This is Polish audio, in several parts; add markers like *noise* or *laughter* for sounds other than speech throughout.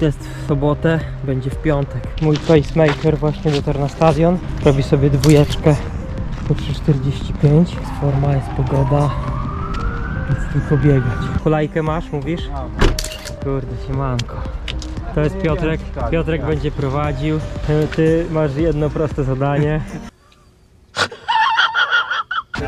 test w sobotę, będzie w piątek. Mój pacemaker właśnie dotarł na stadion. Robi sobie dwójeczkę po 3,45. Jest forma, jest pogoda. Nic tylko biegać. Hulajkę masz, mówisz? Kurde, siemanko. To jest Piotrek. Piotrek będzie prowadził. Ty masz jedno proste zadanie.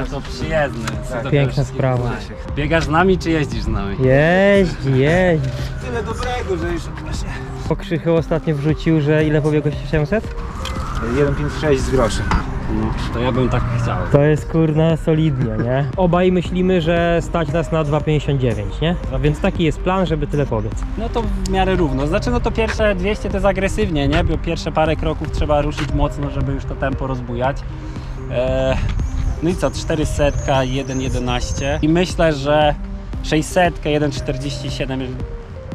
Ja to przyjezdny. co to Piękna sprawa. Biegasz z nami czy jeździsz z nami? Jeździ, jeździ. Tyle dobrego, że już właśnie... Pokrzychy ostatnio wrzucił, że ile pobiegłeś 800? 1,56 z groszem. No, to ja bym tak chciał. To jest kurna solidnie, nie? Obaj myślimy, że stać nas na 2,59, nie? A więc taki jest plan, żeby tyle pobiec. No to w miarę równo. Znaczy no to pierwsze 200 to jest agresywnie, nie? Bo pierwsze parę kroków trzeba ruszyć mocno, żeby już to tempo rozbujać. Eee, no i co, 400, 1,11 i myślę, że 600, 1,47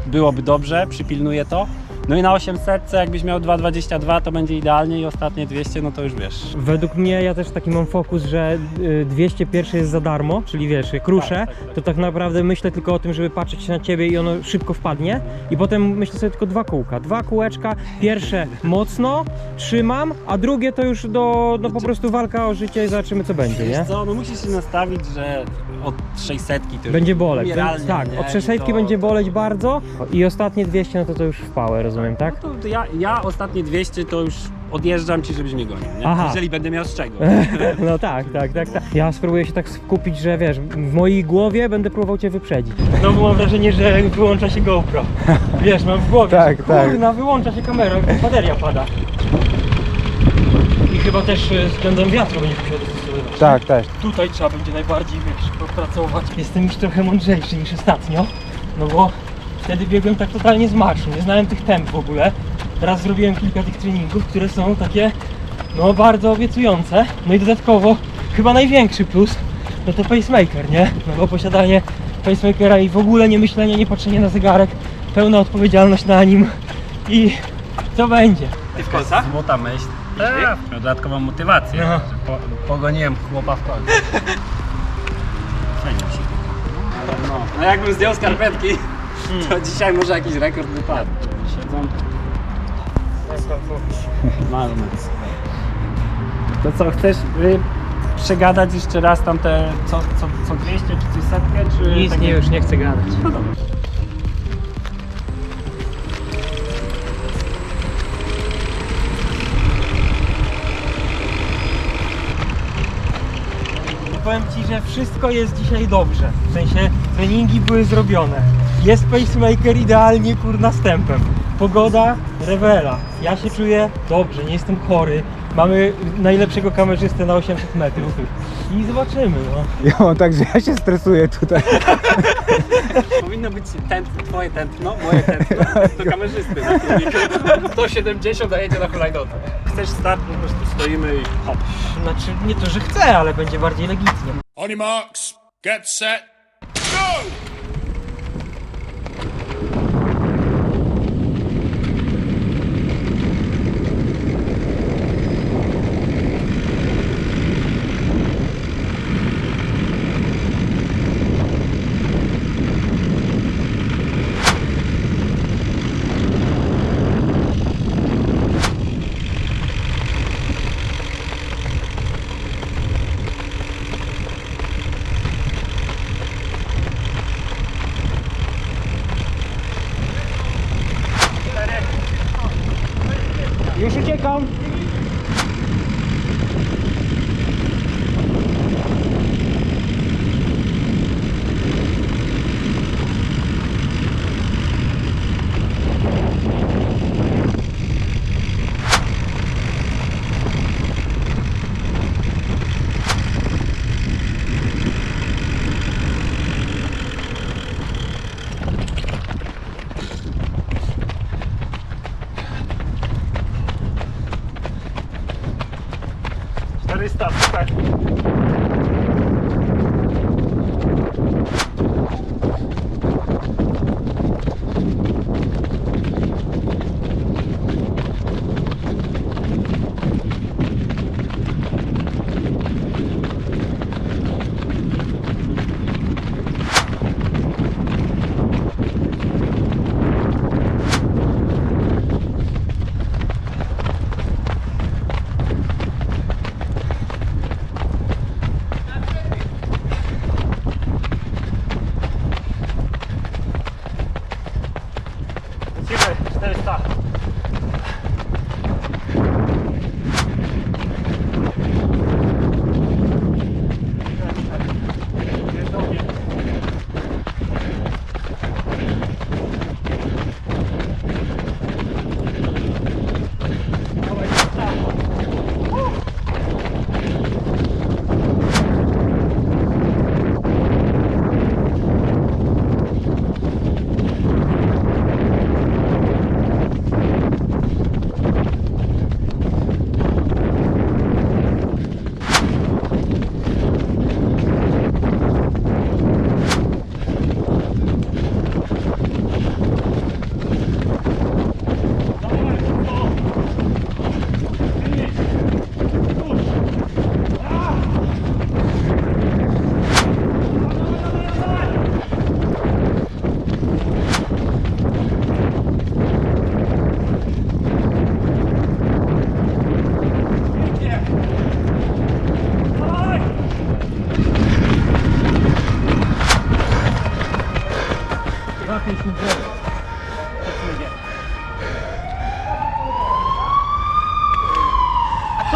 byłoby dobrze, przypilnuję to. No i na 800 jakbyś miał 2,22 to będzie idealnie i ostatnie 200 no to już wiesz. Według mnie ja też taki mam fokus, że y, 201 jest za darmo, czyli wiesz, kruszę, Tak, tak, tak. to tak naprawdę myślę tylko o tym, żeby patrzeć na ciebie i ono szybko wpadnie i potem myślę sobie tylko dwa kółka, dwa kółeczka, pierwsze mocno trzymam, a drugie to już do, no po prostu walka o życie i zobaczymy co będzie, nie? Wiesz co, no musisz się nastawić, że od 600 to już Będzie boleć. umieralnie, tak, nie? od I 600 to- będzie boleć bardzo i ostatnie 200 no to to już w pałę, rozumiem, tak? No to ja, ja ostatnie 200 to już odjeżdżam ci, żebyś mnie gonił, nie? Aha. Jeżeli będę miał z czego. *laughs* No tak, tak, tak, tak. Ja spróbuję się tak skupić, że wiesz, w mojej głowie będę próbował cię wyprzedzić. No bo mam wrażenie, że wyłącza się GoPro. *laughs* Wiesz, mam w głowie. Tak, że, tak. Kurna, wyłącza się kamera, bateria pada. I chyba też e, względem wiatru będzie musiał dostosowywać. Tak, też. Tutaj trzeba będzie najbardziej, wiesz, popracować. Jestem już trochę mądrzejszy niż ostatnio, no bo wtedy biegłem tak totalnie z marszu, nie znałem tych temp w ogóle. Teraz zrobiłem kilka tych treningów, które są takie, no bardzo obiecujące. No i dodatkowo, chyba największy plus, no to pacemaker, nie? No bo posiadanie pacemakera i w ogóle nie myślenie, nie patrzenie na zegarek, pełna odpowiedzialność na nim i co będzie? Ty w końcu? Złota myśl. Tak. Dodatkową motywację. No. że Po, pogoniłem chłopa w końcu. Fajnie się. No, no jakbym zdjął skarpetki, to dzisiaj może jakiś rekord wypadł. Siedzą marne. To co, chcesz y, przegadać jeszcze raz tam te co, co, co 200 czy coś setkę, czy... Nic tak nie, już nie chcę gadać. No dobra. Powiem Ci, że wszystko jest dzisiaj dobrze. W sensie treningi były zrobione. Jest pacemaker idealnie kurna stępem. Pogoda rewela. Ja się czuję dobrze, nie jestem chory. Mamy najlepszego kamerzystę na 800 metrów. I zobaczymy, no. *laughs* Ja mam tak, że ja się stresuję tutaj. *laughs* Powinno być tętno, twoje tętno, moje tętno, *laughs* to kamerzysty. na filmiku. 170 a jedzie na hulajnodze. Chcesz start, po prostu stoimy i hop. Znaczy, nie to, że chcę, ale będzie bardziej legitnie. On your marks, get set, go! Już stop. special.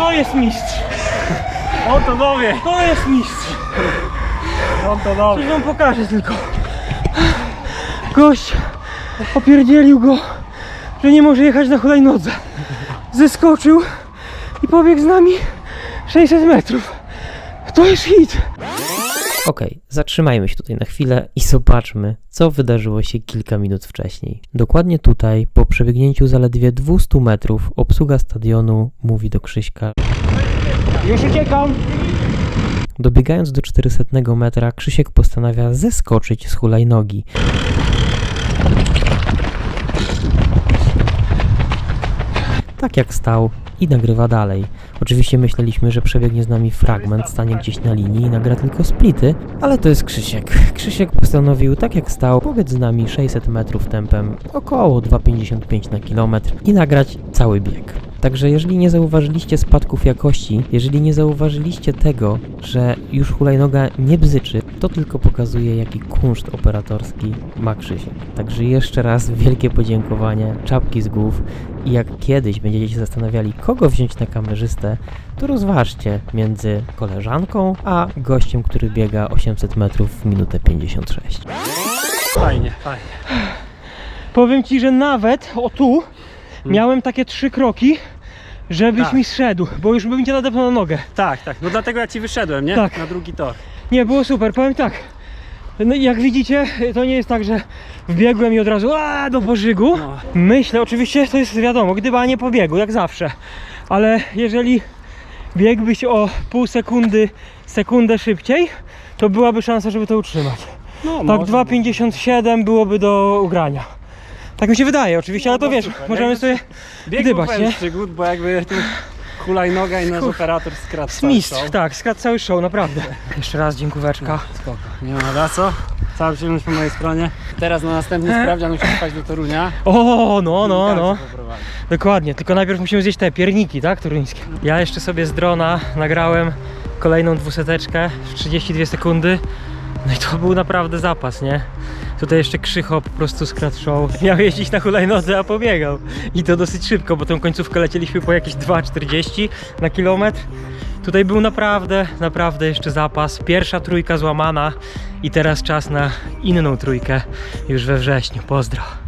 To jest mistrz! On to dowie! To jest mistrz! On to dowie! Coś wam pokażę tylko. Gość opierdzielił go, że nie może jechać na hulajnodze. Zeskoczył i pobiegł z nami 600 metrów. To jest hit! Okej, zatrzymajmy się tutaj na chwilę i zobaczmy, co wydarzyło się kilka minut wcześniej. Dokładnie tutaj, po przebiegnięciu zaledwie 200 metrów, obsługa stadionu mówi do Krzyśka. Już uciekam! Dobiegając do 400 metra, Krzysiek postanawia zeskoczyć z hulajnogi. Tak jak stał i nagrywa dalej. Oczywiście myśleliśmy, że przebiegnie z nami fragment, stanie gdzieś na linii i nagra tylko splity, ale to jest Krzysiek. Krzysiek postanowił, tak jak stał, pobiec z nami 600 metrów tempem około 2,55 na kilometr i nagrać cały bieg. Także jeżeli nie zauważyliście spadków jakości, jeżeli nie zauważyliście tego, że już hulajnoga nie bzyczy, to tylko pokazuje jaki kunszt operatorski ma Krzysiek. Także jeszcze raz wielkie podziękowanie, czapki z głów i jak kiedyś będziecie się zastanawiali, kogo wziąć na kamerzystę, to rozważcie między koleżanką a gościem, który biega 800 metrów w minutę 56. Fajnie, fajnie. Powiem ci, że nawet o tu miałem takie trzy kroki, żebyś Tak. mi zszedł, bo już bym cię nadepnął na nogę. Tak, tak. No dlatego ja ci wyszedłem, nie? Tak. Na drugi tor. Nie, było super, powiem tak. No, i jak widzicie, to nie jest tak, że wbiegłem i od razu a, do pożygu. No. Myślę, oczywiście to jest wiadomo, gdyby nie pobiegł, jak zawsze. Ale jeżeli biegłbyś o pół sekundy, sekundę szybciej, to byłaby szansa, żeby to utrzymać. No, Tak może. 2,57 byłoby do ugrania. Tak mi się wydaje oczywiście, ale to No, wiesz, super. możemy Jakby- sobie gdybać, nie? przygód, bo jakby tu hulajnoga i nasz operator skradł cały Mistrz, show. tak, skradł cały show, naprawdę. Jeszcze raz dziękóweczka. Spoko, nie ma za co. Cała przyjemność po mojej stronie. Teraz na następny sprawdzian musisz spać do Torunia. O, no, no, tam no. Dokładnie, tylko najpierw musimy zjeść te pierniki, tak, toruńskie. Ja jeszcze sobie z drona nagrałem kolejną dwuseteczkę w 32 sekundy. No i to był naprawdę zapas, nie? Tutaj jeszcze Krzycho po prostu show. *laughs* Miał jeździć na hulajnodze, a pobiegał. I to dosyć szybko, bo tą końcówkę lecieliśmy po jakieś 2,40 na kilometr. Tutaj był naprawdę, naprawdę jeszcze zapas. Pierwsza trójka złamana i teraz czas na inną trójkę już we wrześniu. Pozdro.